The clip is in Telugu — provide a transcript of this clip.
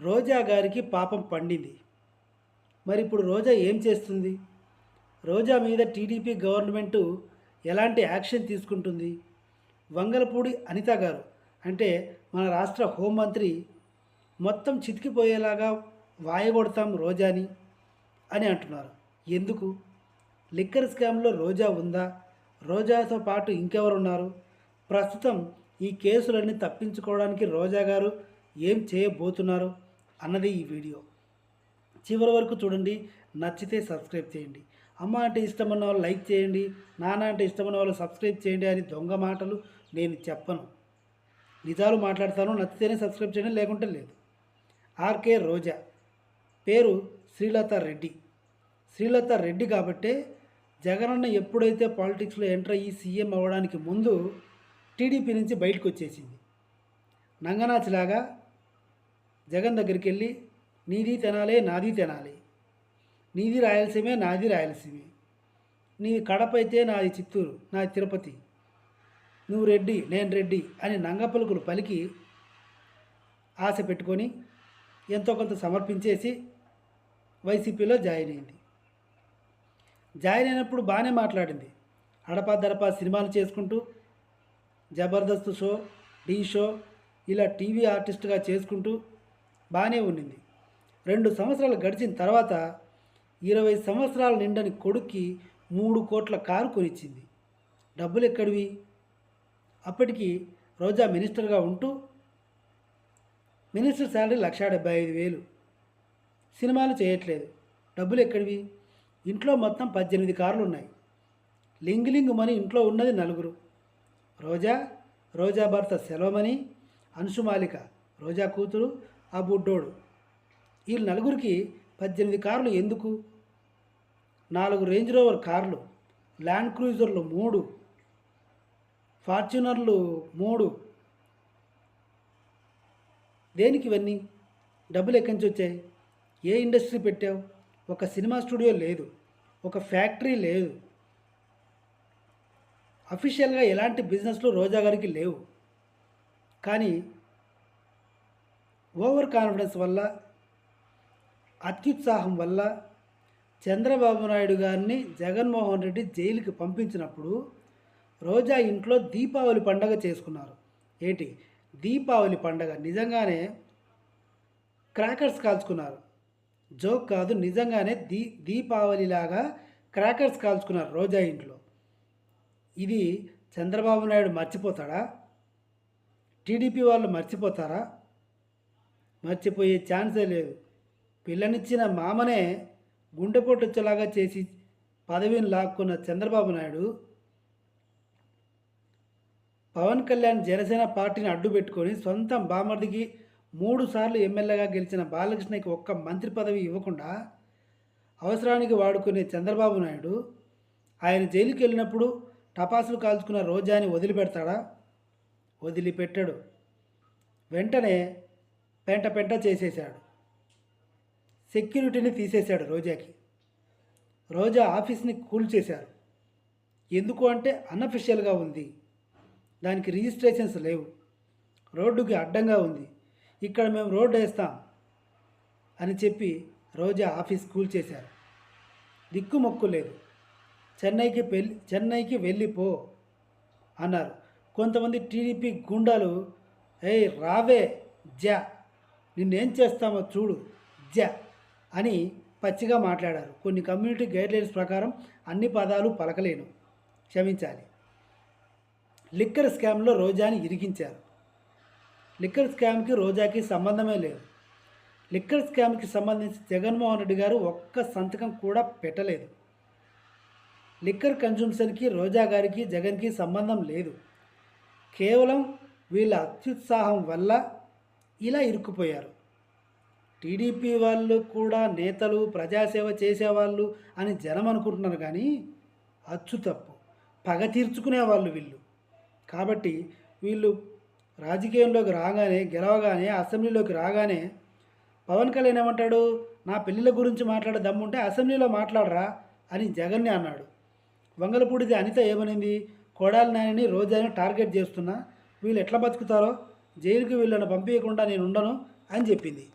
రోజా గారికి పాపం పండింది. మరి ఇప్పుడు రోజా ఏం చేస్తుంది? రోజా మీద టీడీపీ గవర్నమెంటు ఎలాంటి యాక్షన్ తీసుకుంటుంది? వంగలపూడి అనిత గారు అంటే మన రాష్ట్ర హోంమంత్రి మొత్తం చితికిపోయేలాగా వాయగొడతాం రోజాని అని అంటున్నారు. ఎందుకు? లిక్కర్ స్కామ్లో రోజా ఉందా? రోజాతో పాటు ఇంకెవరున్నారు? ప్రస్తుతం ఈ కేసులన్నీ తప్పించుకోవడానికి రోజా గారు ఏం చేయబోతున్నారు? అన్నది ఈ వీడియో. చివరి వరకు చూడండి నచ్చితే సబ్స్క్రైబ్ చేయండి. అమ్మ అంటే ఇష్టమన్న వాళ్ళు లైక్ చేయండి నాన్న అంటే ఇష్టమన్న వాళ్ళు సబ్స్క్రైబ్ చేయండి అని దొంగ మాటలు నేను చెప్పను. నిజాలు మాట్లాడతాను నచ్చితేనే సబ్స్క్రైబ్ చేయండి లేకుంటే లేదు. ఆర్కే రోజా పేరు శ్రీలత రెడ్డి. శ్రీలత రెడ్డి కాబట్టే జగనన్న ఎప్పుడైతే పాలిటిక్స్లో ఎంటర్ అయ్యి సీఎం అవ్వడానికి ముందు టీడీపీ నుంచి బయటకు వచ్చేసింది. నంగనాచిలాగా జగన్ దగ్గరికి వెళ్ళి నీది తినాలే నాది తినాలి. నీది రాయలసీమే నాది రాయలసీమే. నీది కడప అయితే నాది చిత్తూరు నాది తిరుపతి. నువ్వు రెడ్డి నేను రెడ్డి అని నంగపలుకులు పలికి ఆశ పెట్టుకొని ఎంతో కొంత సమర్పించేసి వైసీపీలో జాయిన్ అయింది. జాయిన్ అయినప్పుడు బాగానే మాట్లాడింది. అడపా దడపా సినిమాలు చేసుకుంటూ జబర్దస్త్ షో డీ షో ఇలా టీవీ ఆర్టిస్ట్గా చేసుకుంటూ బాగానే ఉండింది. రెండు సంవత్సరాలు గడిచిన తర్వాత ఇరవై సంవత్సరాల నిండని కొడుక్కి మూడు కోట్ల కారు కొనిచ్చింది. డబ్బులు ఎక్కడివి? అప్పటికి రోజా మినిస్టర్గా ఉంటూ మినిస్టర్ శాలరీ లక్ష డెబ్బై ఐదు వేలు. సినిమాలు చేయట్లేదు. డబ్బులు ఎక్కడివి? ఇంట్లో మొత్తం పద్దెనిమిది కార్లు ఉన్నాయి. లింగ్ లింగ్ మని ఇంట్లో ఉన్నది నలుగురు. రోజా రోజా భర్త సెలవమని అంశుమాలిక రోజా కూతురు ఆ బుడ్డోడు. వీళ్ళు నలుగురికి పద్దెనిమిది కార్లు ఎందుకు? నాలుగు రేంజ్ రోవర్ కార్లు ల్యాండ్ క్రూజర్లు మూడు ఫార్చునర్లు మూడు. దేనికి ఇవన్నీ? డబ్బులు ఎక్కడి నుంచి వచ్చాయి? ఏ ఇండస్ట్రీ పెట్టావు? ఒక సినిమా స్టూడియో లేదు ఒక ఫ్యాక్టరీ లేదు. అఫీషియల్గా ఎలాంటి బిజినెస్లు రోజా గారికి లేవు. కానీ ఓవర్ కాన్ఫిడెన్స్ వల్ల అత్యుత్సాహం వల్ల చంద్రబాబు నాయుడు గారిని జగన్మోహన్ రెడ్డి జైలుకి పంపించినప్పుడు రోజా ఇంట్లో దీపావళి పండగ చేసుకున్నారు. ఏంటి? దీపావళి పండగ నిజంగానే క్రాకర్స్ కాల్చుకున్నారు. జోక్ కాదు నిజంగానే దీ దీపావళిలాగా క్రాకర్స్ కాల్చుకున్నారు రోజా ఇంట్లో. ఇది చంద్రబాబు నాయుడు మర్చిపోతాడా? టీడీపీ వాళ్ళు మర్చిపోతారా? మర్చిపోయే ఛాన్సే లేదు. పిల్లనిచ్చిన మామనే గుండెపోటు వచ్చేలాగా చేసి పదవిని లాక్కున్న చంద్రబాబు నాయుడు పవన్ కళ్యాణ్ జనసేన పార్టీని అడ్డు పెట్టుకొని సొంత బామర్దికి మూడు సార్లు ఎమ్మెల్యేగా గెలిచిన బాలకృష్ణకి ఒక్క మంత్రి పదవి ఇవ్వకుండా అవసరానికి వాడుకునే చంద్రబాబు నాయుడు ఆయన జైలుకి వెళ్ళినప్పుడు టపాసులు కాల్చుకున్న రోజాని వదిలిపెడతాడా? వదిలిపెట్టాడు. వెంటనే పెంట పెంట చేసేశాడు. సెక్యూరిటీని తీసేశాడు రోజాకి. రోజా ఆఫీస్ని కూల్ చేశారు. ఎందుకు అంటే అన్అఫిషియల్గా ఉంది. దానికి రిజిస్ట్రేషన్స్ లేవు. రోడ్డుకి అడ్డంగా ఉంది. ఇక్కడ మేము రోడ్డు వేస్తాం అని చెప్పి రోజా ఆఫీస్ కూల్చేశారు దిక్కు మొక్కు లేదు. చెన్నైకి పెళ్ళి చెన్నైకి వెళ్ళిపో అన్నారు. కొంతమంది టీడీపీ గుండాలు ఏయ్ రావే జా నిన్నేం చేస్తామో చూడు. జ అని పచ్చిగా మాట్లాడారు. కొన్ని కమ్యూనిటీ గైడ్లైన్స్ ప్రకారం అన్ని పదాలు పలకలేను. క్షమించాలి. లిక్కర్ స్కామ్లో రోజాని ఇరికించారు. లిక్కర్ స్కామ్కి రోజాకి సంబంధమే లేదు. లిక్కర్ స్కామ్కి సంబంధించి జగన్మోహన్ రెడ్డి గారు ఒక్క సంతకం కూడా పెట్టలేదు. లిక్కర్ కన్జూమ్షన్కి రోజా గారికి జగన్కి సంబంధం లేదు. కేవలం వీళ్ళ అత్యుత్సాహం వల్ల ఇలా ఇరుక్కుపోయారు. టీడీపీ వాళ్ళు కూడా నేతలు ప్రజాసేవ చేసేవాళ్ళు అని జనం అనుకుంటున్నారు కానీ అచ్చు తప్పు. పగ తీర్చుకునే వాళ్ళు వీళ్ళు. కాబట్టి వీళ్ళు రాజకీయంలోకి రాగానే గెలవగానే అసెంబ్లీలోకి రాగానే పవన్ కళ్యాణ్ ఏమంటాడు? నా పెళ్ళిళ్ళ గురించి మాట్లాడే దమ్ముంటే అసెంబ్లీలో మాట్లాడరా అని జగన్ని అన్నాడు. వంగలపూడిది అనిత ఏమనింది? కోడాలి నాయని రోజాని టార్గెట్ చేస్తున్నా? వీళ్ళు ఎట్లా బతుకుతారో? జైలుకి వీళ్ళని పంపించకుండా నేను ఉండను అని చెప్పింది.